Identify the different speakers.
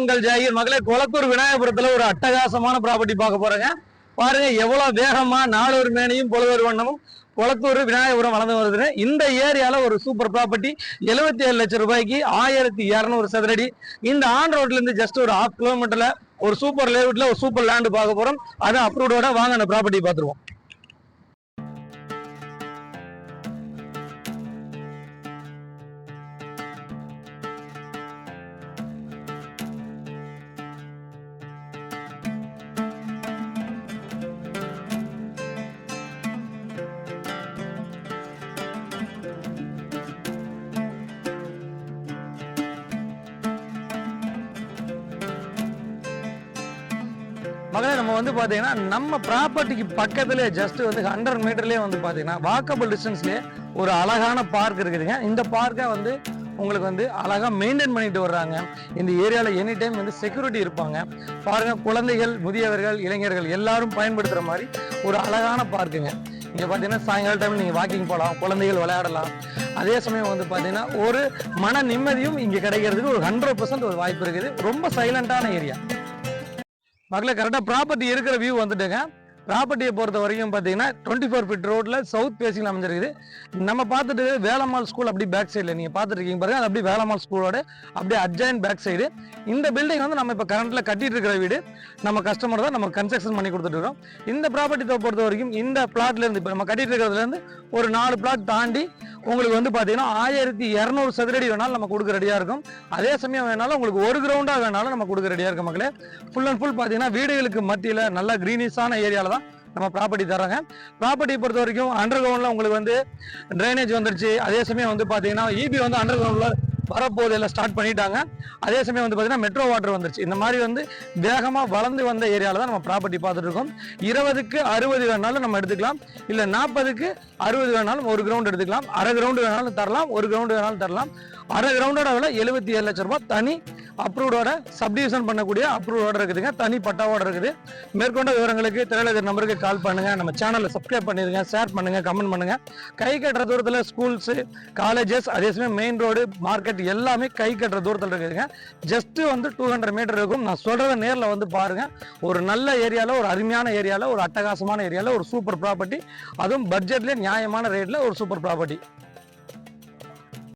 Speaker 1: உங்கள் ஜாகிர். மகளே கொளத்தூர் விநாயகபுரத்துல ஒரு அட்டகாசமான ப்ராப்பர்ட்டி பார்க்க போறேங்க. பாருங்க எவ்வளவு வேகமா நாளொரு மேனையும் பொழுதொரு வண்ணமும் கொளத்தூர் விநாயகபுரம் வளர்ந்து வருதுன்னு இந்த ஏரியால ஒரு சூப்பர் ப்ராப்பர்ட்டி எழுபத்தி ஏழு லட்சம் ரூபாய்க்கு ஆயிரத்தி இரநூறு சதுரடி. இந்த ஆன் ரோட்ல இருந்து ஜஸ்ட் ஒரு ஹாஃப் கிலோமீட்டர்ல ஒரு சூப்பர் லேவுட்ல ஒரு சூப்பர் லேண்ட் பார்க்க போறோம். அது அப்ரூவோட வாங்க அந்த ப்ராப்பர்ட்டி பார்த்துருவோம். மகளே நம்ம வந்து பார்த்தீங்கன்னா நம்ம ப்ராப்பர்ட்டிக்கு பக்கத்துல ஜஸ்ட் வந்து ஹண்ட்ரட் மீட்டர்லேயே வந்து பார்த்தீங்கன்னா வாக்கபிள் டிஸ்டன்ஸ்லேயே ஒரு அழகான பார்க் இருக்குதுங்க. இந்த பார்க்கை வந்து உங்களுக்கு வந்து அழகாக மெயின்டைன் பண்ணிட்டு வர்றாங்க. இந்த ஏரியாவில் எனி டைம் வந்து செக்யூரிட்டி இருப்பாங்க. பாருங்கள் குழந்தைகள் முதியவர்கள் இளைஞர்கள் எல்லாரும் பயன்படுத்துகிற மாதிரி ஒரு அழகான பார்க்குங்க இங்கே பார்த்தீங்கன்னா சாயங்கால டைம் நீங்கள் வாக்கிங் போகலாம் குழந்தைகள் விளையாடலாம். அதே சமயம் வந்து பார்த்தீங்கன்னா ஒரு மன நிம்மதியும் இங்கே கிடைக்கிறதுக்கு ஒரு ஹண்ட்ரட் பர்சன்ட் ஒரு வாய்ப்பு இருக்குது. ரொம்ப சைலண்டான ஏரியா மக்களை கரெக்டாக ப்ராப்பர்ட்டி இருக்கிற வியூ வந்துட்டுங்க. ப்ராப்பர்ட்டியை பொறுத்த வரைக்கும் பார்த்தீங்கன்னா டுவெண்ட்டி ஃபோர் ஃபீட் ரோட்டில் சவுத் பேசிங் அமைஞ்சிருக்குது. நம்ம பார்த்துட்டு வேலம்மாள் ஸ்கூல் அப்படி பேக் சைடில் நீங்கள் பார்த்துட்டு இருக்கீங்க பாருங்க. அது அப்படியே வேலம்மாள் ஸ்கூலோட அப்படியே அட்ஜாயின் பேக் சைடு இந்த பில்டிங் வந்து நம்ம இப்போ கரண்ட்டில் கட்டிட்டு இருக்கிற வீடு. நம்ம கஸ்டமர் தான் நம்ம கன்ஸ்ட்ரக்ஷன் பண்ணி கொடுத்துட்ருக்கோம் இந்த ப்ராப்பர்ட்டி பொறுத்த வரைக்கும் இந்த பிளாட்லேருந்து இப்போ நம்ம கட்டிட்டு இருக்கிறதுலேருந்து ஒரு நாலு பிளாட் தாண்டி உங்களுக்கு வந்து பார்த்தீங்கன்னா ஆயிரத்தி இரநூறு சதுரடி வேணாலும் நம்ம கொடுக்க ரெடியாக இருக்கும். அதே சமயம் வேணாலும் உங்களுக்கு ஒரு கிரவுண்டாக வேணாலும் நம்ம கொடுக்க ரெடியாக இருக்கும் மக்களே. ஃபுல் அண்ட் ஃபுல் பார்த்தீங்கன்னா வீடுகளுக்கு மத்தியில் நல்ல க்ரீனிஷான ஏரியாவில் தான் நம்ம ப்ராப்பர்ட்டி தராங்க ப்ராப்பர்ட்டி பொறுத்த வரைக்கும் அண்டர் கிரவுண்டில் உங்களுக்கு வந்து ட்ரைனேஜ் வந்துருச்சு. அதே சமயம் வந்து பார்த்தீங்கன்னா இபி வந்து அண்டர் கிரவுண்டில் வரப்போகுது எல்லாம் ஸ்டார்ட் பண்ணிட்டாங்க. அதே சமயம் வந்து பார்த்தீங்கன்னா மெட்ரோ வாட்டர் வந்துருச்சு. இந்த மாதிரி வந்து வேகமாக வளர்ந்து வந்த ஏரியாவில் தான் நம்ம ப்ராப்பர்ட்டி பார்த்துட்டு இருக்கோம். இருபதுக்கு அறுபது வேணாலும் நம்ம எடுத்துக்கலாம். இல்லை நாற்பதுக்கு அறுபது வேணாலும் ஒரு கிரவுண்ட் எடுத்துக்கலாம். அரை கிரவுண்டு வேணாலும் தரலாம். ஒரு கிரவுண்டு வேணாலும் தரலாம். அரை கிரவுண்டோட விலை எழுபத்தி ஏழு லட்சம் ரூபாய். தனி அப்ரூவோட சப்டிவிஷன் பண்ணக்கூடிய அப்ரூவோட இருக்குதுங்க. தனி பட்டாவோட இருக்குது. மேற்கொண்ட விவரங்களுக்கு திரையில நம்பருக்கு கால் பண்ணுங்க. நம்ம சேனலை சப்ஸ்கிரைப் பண்ணிருங்க ஷேர் பண்ணுங்க கமெண்ட் பண்ணுங்க. கை கட்டுற தூரத்தில் ஸ்கூல்ஸ் காலேஜஸ் அதே சமயம் மெயின் ரோடு மார்க்கெட் எல்லாமே கை கட்டுற தூரத்தில் இருக்குதுங்க. ஜஸ்ட் வந்து டூ ஹண்ட்ரட் மீட்டர் இருக்கும். நான் சொல்றத நேரில் வந்து பாருங்க. ஒரு நல்ல ஏரியாவில் ஒரு அருமையான ஏரியாவில் ஒரு அட்டகாசமான ஏரியாவில் ஒரு சூப்பர் ப்ராப்பர்ட்டி அதுவும் பட்ஜெட்லேயே நியாயமான ரேட்டில் ஒரு சூப்பர் ப்ராப்பர்ட்டி